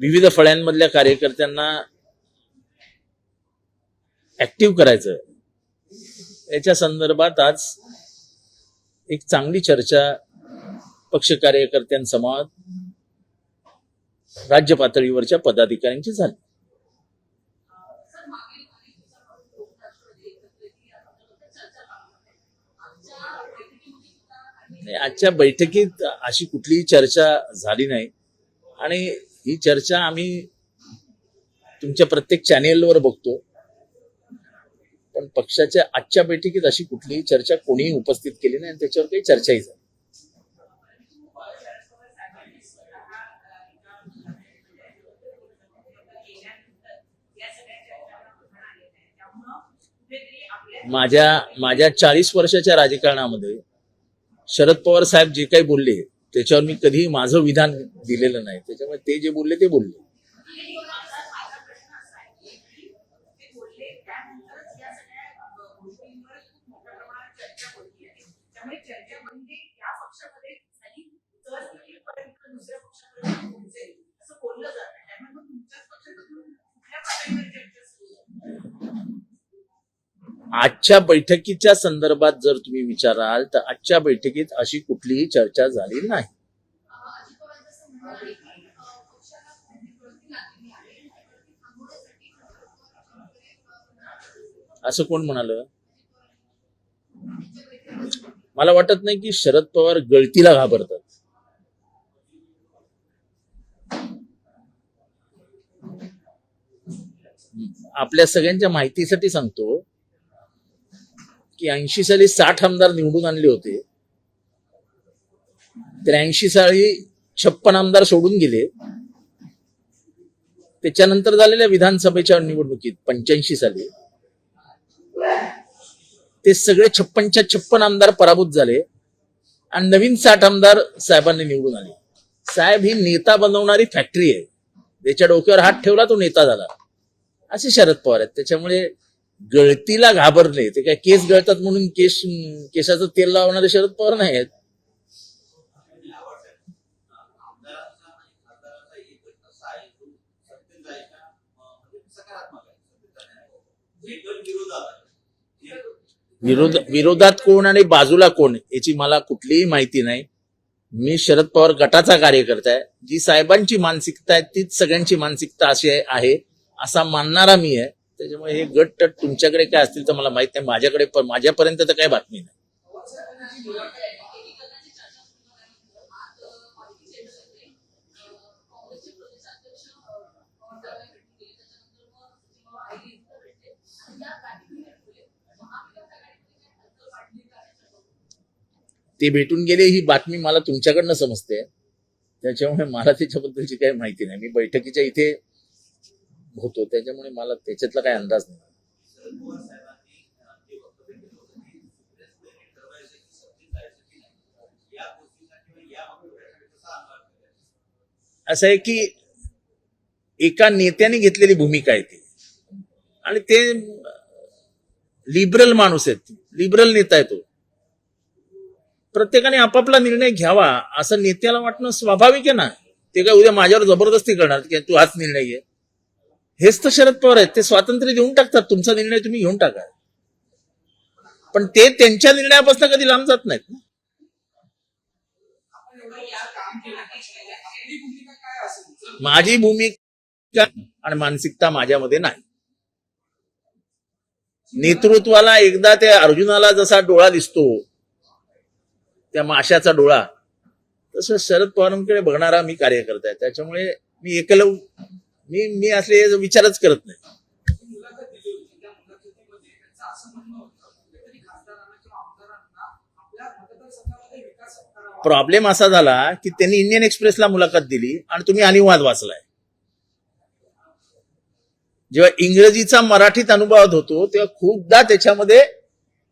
विविध फळ्यांमधल्या कार्यकर्त्यांना ऍक्टिव्ह करायचं. याच्या संदर्भात आज एक चांगली चर्चा पक्ष कार्यकर्त्यांसमोर राज्य पातळीवरच्या पदाधिकाऱ्यांची झाली. आजच्या बैठकीत अशी कुठलीही चर्चा झाली नाही. आणि ही चर्चा आम्ही तुमच्या प्रत्येक चॅनेलवर बघतो. पण पक्षाच्या आजच्या बैठकीत अशी कुठलीही चर्चा कोणीही उपस्थित केली नाही आणि त्याच्यावर काही चर्चाही झाली माझ्या माझ्या चाळीस वर्षाच्या राजकारणामध्ये शरद पवार साहेब जे काही बोलले त्याच्यावर मी कधीही माझं विधान दिलेलं नाही. त्याच्यामुळे ते जे बोलले ते बोलले. दुसऱ्या असं बोललं त्यामुळे मग तुमच्याच पक्षातून कुठल्या पातळीवर चर्चा सुरू आहे? आजच्या बैठकीच्या संदर्भात जर तुम्ही विचाराल तर आजच्या बैठकीत अशी कुठलीही चर्चा झाली नाही. असं कोण म्हणाल? मला वाटत नाही की शरद पवार गळतीला घाबरतात. आपल्या सगळ्यांच्या माहितीसाठी सांगतो की ऐंशी साली साठ आमदार निवडून आणले होते. त्र्याऐंशी साली छप्पन आमदार सोडून गेले. त्याच्यानंतर झालेल्या विधानसभेच्या निवडणुकीत पंच्याऐंशी साली ते सगळे छप्पनच्या छप्पन आमदार पराभूत झाले आणि नवीन साठ आमदार साहेबांनी निवडून आले. साहेब ही नेता बनवणारी फॅक्टरी आहे. त्याच्या डोक्यावर हात ठेवला तो नेता झाला. असे शरद पवार आहेत. त्याच्यामुळे गळतीला घाबरले. ते काय केस गळतात म्हणून केस केसाचं तेल लावणारे शरद पवार नाही आहेत. विरोधात विरोध विरोधात कोण आणि बाजूला कोण याची मला कुठलीही माहिती नाही. मी शरद पवार गटाचा कार्यकर्ता आहे. जी साहेबांची मानसिकता आहे तीच सगळ्यांची मानसिकता अशी आहे असा मानणारा मी आहे. त्याच्यामुळे हे गट तट तुमच्याकडे काय असतील तर मला माहीत नाही. माझ्याकडे माझ्यापर्यंत तर काही बातमी नाही. ते भेटून गेले ही बातमी मला तुमच्याकडनं समजते. त्याच्यामुळे मला त्याच्याबद्दलची काही माहिती नाही. मी बैठकीच्या इथे होतो. त्याच्यामुळे मला त्याच्यातला काही अंदाज नाही. असं आहे की एका नेत्याने घेतलेली भूमिका आहे ती. आणि ते लिबरल माणूस आहेत. लिबरल नेता आहे तो. प्रत्येकाने आपापला निर्णय घ्यावा. असं नेत्याला वाटणं स्वाभाविक आहे ना? ते काय उद्या माझ्यावर जबरदस्ती करणार? की तू हाच निर्णय घे. हेच तर शरद पवार आहेत. ते स्वातंत्र्य देऊन टाकतात. तुमचा निर्णय तुम्ही घेऊन टाका. पण ते त्यांच्या निर्णयापासून कधी लांब जात नाहीत ना. माझी भूमिका आणि मानसिकता माझ्यामध्ये नाही. नेतृत्वाला एकदा त्या अर्जुनाला जसा डोळा दिसतो त्या माशाचा डोळा तसं शरद पवारांकडे बघणारा मी कार्यकर्ता आहे. त्याच्यामुळे मी एकलव मी मी असले विचारच करत नाही. प्रॉब्लेम असा झाला की त्यांनी इंडियन एक्सप्रेसला मुलाखत दिली आणि तुम्ही अनिवाद वाचलाय. जेव्हा इंग्रजीचा मराठीत अनुवाद होतो तेव्हा खूपदा त्याच्यामध्ये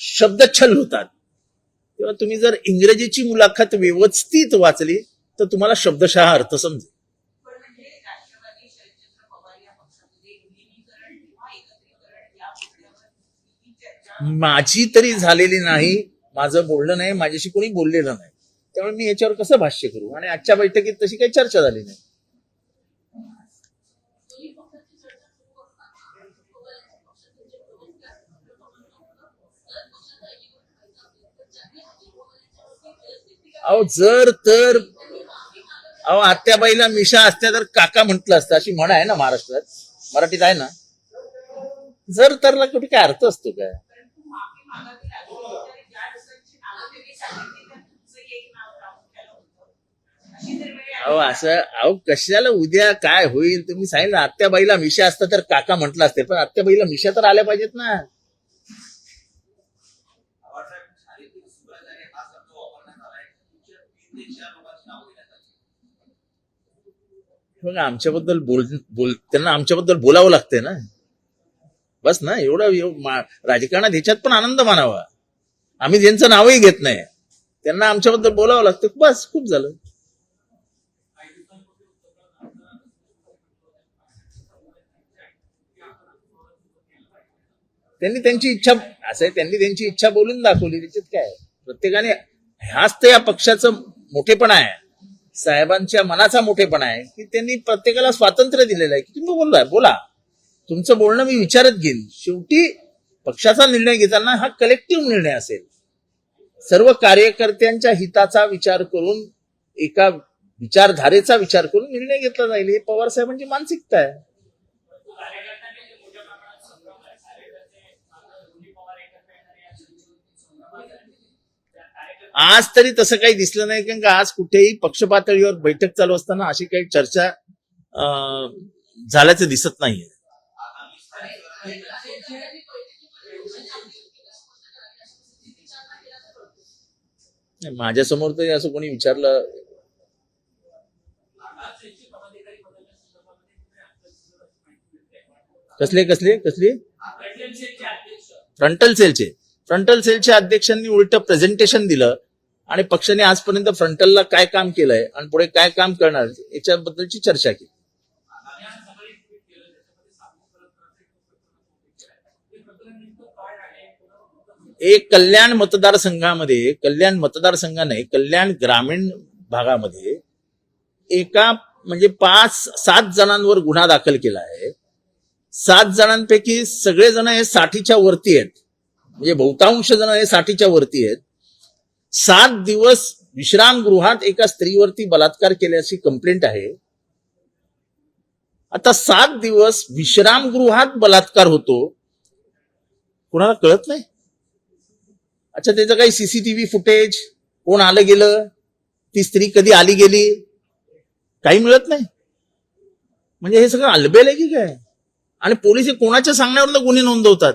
शब्दच्छल होतात. तेव्हा तुम्ही जर इंग्रजीची मुलाखत व्यवस्थित वाचली तर तुम्हाला शब्दशः अर्थ समजेल. माझी तरी झालेली नाही माझं बोलणं नाही माझ्याशी कोणी बोललेलं नाही. त्यामुळे मी याच्यावर कसं भाष्य करू? आणि आजच्या बैठकीत तशी काही चर्चा झाली नाही. अहो जर तर अहो आत्याबाईला मिशा असत्या तर काका म्हटलं असतं. अशी म्हण आहे ना महाराष्ट्रात. मराठीत आहे ना. जर तरला कुठे काय अर्थ असतो काय? अहो असं अहो कशाला उद्या काय होईल? तुम्ही सांगितलं आत्याबाईला मिशा असता तर काका म्हटलं असते पण आत्याबाईला मिशा तर आल्या पाहिजेत ना. हो आवाजसाहेब आमच्याबद्दल बोल बोल त्यांना आमच्याबद्दल बोलावं लागतंय ना. बस ना एवढं राजकारणात ह्याच्यात पण आनंद मानावा. आम्ही ज्यांचं नावही घेत नाही त्यांना आमच्याबद्दल बोलावं लागतं. बस खूप झालं. त्यांनी त्यांची इच्छा असं आहे त्यांनी त्यांची इच्छा बोलून दाखवली त्याच्यात काय प्रत्येकाने ह्याच तर या पक्षाचं मोठेपणा आहे. साहेबांच्या मनाचा मोठेपणा आहे की त्यांनी प्रत्येकाला स्वातंत्र्य दिलेलं आहे. की तुम्ही बोललाय बोला. तुमचं बोलणं मी विचारत घेईन. शेवटी पक्षाचा निर्णय घेताना हा कलेक्टिव्ह निर्णय असेल. सर्व कार्यकर्त्यांच्या हिताचा विचार करून एका विचारधारेचा विचार करून निर्णय घेतला जाईल. हे पवार साहेबांची मानसिकता आहे. आज तरी तसं काही दिसलं नाही कारण का आज कुठेही पक्ष पातळीवर बैठक चालू असताना अशी काही चर्चा झाल्याचं दिसत नाहीये. नाही, माझ्यासमोर तरी असं कोणी विचारलं कसले कसले कसले? फ्रंटल सेलचे फ्रंटल सेलच्या अध्यक्षांनी उलट प्रेझेंटेशन दिलं आणि पक्षाने आजपर्यंत फ्रंटलला काय काम केलंय आणि पुढे काय काम करणार याच्याबद्दलची चर्चा केली. एक कल्याण मतदारसंघामध्ये कल्याण मतदारसंघ नाही कल्याण ग्रामीण भागामध्ये एका म्हणजे पाच सात जणांवर गुन्हा दाखल केला आहे. सात जणांपैकी सगळे जण हे साठीच्या वरती आहेत. म्हणजे बहुतांश जण हे साठीच्या वरती आहेत. सात दिवस विश्रामगृहात एका स्त्रीवरती बलात्कार केल्याची कंप्लेंट आहे. आता सात दिवस विश्रामगृहात बलात्कार होतो. कुणाला कळत नाही? अच्छा त्याचं काही सीसीटीव्ही फुटेज कोण आलं गेलं? ती स्त्री कधी आली गेली? काही मिळत नाही. म्हणजे हे सगळं अलबेल आहे की काय? आणि पोलीस हे कोणाच्या सांगण्यावर गुन्हे नोंदवतात?